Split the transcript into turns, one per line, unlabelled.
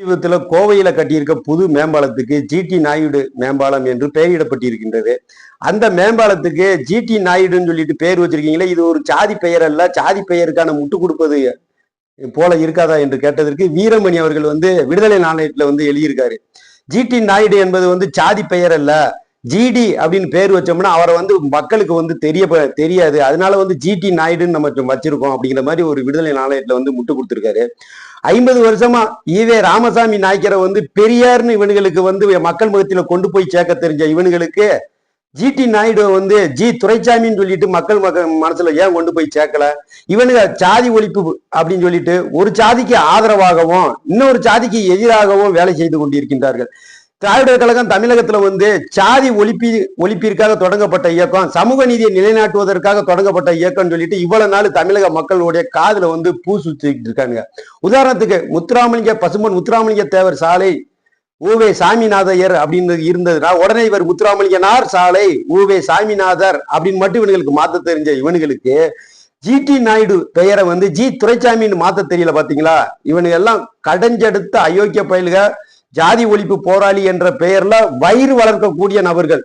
சமீபத்தில் கோவையில் கட்டியிருக்க புது மேம்பாலத்துக்கு ஜிடி நாயுடு மேம்பாலம் என்று பெயரிடப்பட்டிருக்கின்றது. அந்த மேம்பாலத்துக்கு ஜிடி நாயுடுன்னு சொல்லிட்டு பெயர் வச்சிருக்கீங்களே இது ஒரு சாதி பெயர் அல்ல சாதி பெயருக்கான முட்டு கொடுப்பது போல இருக்காதா என்று கேட்டதற்கு வீரமணி அவர்கள் வந்து விடுதலை நாணயத்தில் வந்து எழுதியிருக்காரு. ஜிடி நாயுடு என்பது வந்து சாதி பெயர் அல்ல ஜிடி அப்படின்னு பேர் வச்சோம்னா அவரை வந்து மக்களுக்கு வந்து தெரிய தெரியாது. அதனால வந்து ஜிடி நாயுடுன்னு நம்ம வச்சிருக்கோம் அப்படிங்கிற மாதிரி ஒரு விடுதலை நாணயத்துல வந்து முட்டு கொடுத்துருக்காரு. ஐம்பது வருஷமா ஈவே ராமசாமி நாய்க்கரை வந்து பெரியார்னு இவனுங்களுக்கு வந்து மக்கள் முகத்தில கொண்டு போய் சேர்க்க தெரிஞ்ச இவனுங்களுக்கு ஜிடி நாயுடு வந்து ஜி துரைசாமின்னு சொல்லிட்டு மக்கள் மக்க மனசுல ஏன் கொண்டு போய் சேர்க்கல? இவனுங்க சாதி ஒழிப்பு அப்படின்னு சொல்லிட்டு ஒரு சாதிக்கு ஆதரவாகவும் இன்னொரு சாதிக்கு எதிராகவும் வேலை செய்து கொண்டிருக்கின்றார்கள். திராவிடர் கழகம் தமிழகத்துல வந்து சாதி ஒழிப்பி ஒழிப்பிற்காக தொடங்கப்பட்ட இயக்கம் சமூக நீதியை நிலைநாட்டுவதற்காக தொடங்கப்பட்ட இயக்கம்னு சொல்லிட்டு இவ்வளவு நாள் தமிழக மக்களுடைய காதுல வந்து பூ சுத்திட்டு இருக்காங்க உதாரணத்துக்கு முத்துராமலிங்க பசும்பொன் முத்துராமலிங்க தேவர் சாலை ஊவே சாமிநாதையர் அப்படின்னு இருந்ததுன்னா உடனே இவர் முத்துராமலிங்கனார் சாலை ஊவே சாமிநாதர் அப்படின்னு மட்டும் இவனுங்களுக்கு மாத்த தெரிஞ்ச இவனுங்களுக்கு ஜிடி நாயுடு பெயரை வந்து ஜி. துரைசாமின்னு மாத்த தெரியல பாத்தீங்களா? இவனுங்க எல்லாம் கடைஞ்செடுத்த அயோக்கிய பயில்கள். ஜாதி ஒழிப்பு போராளி என்ற பெயர்ல வயிறு வளர்க்கக்கூடிய நபர்கள்.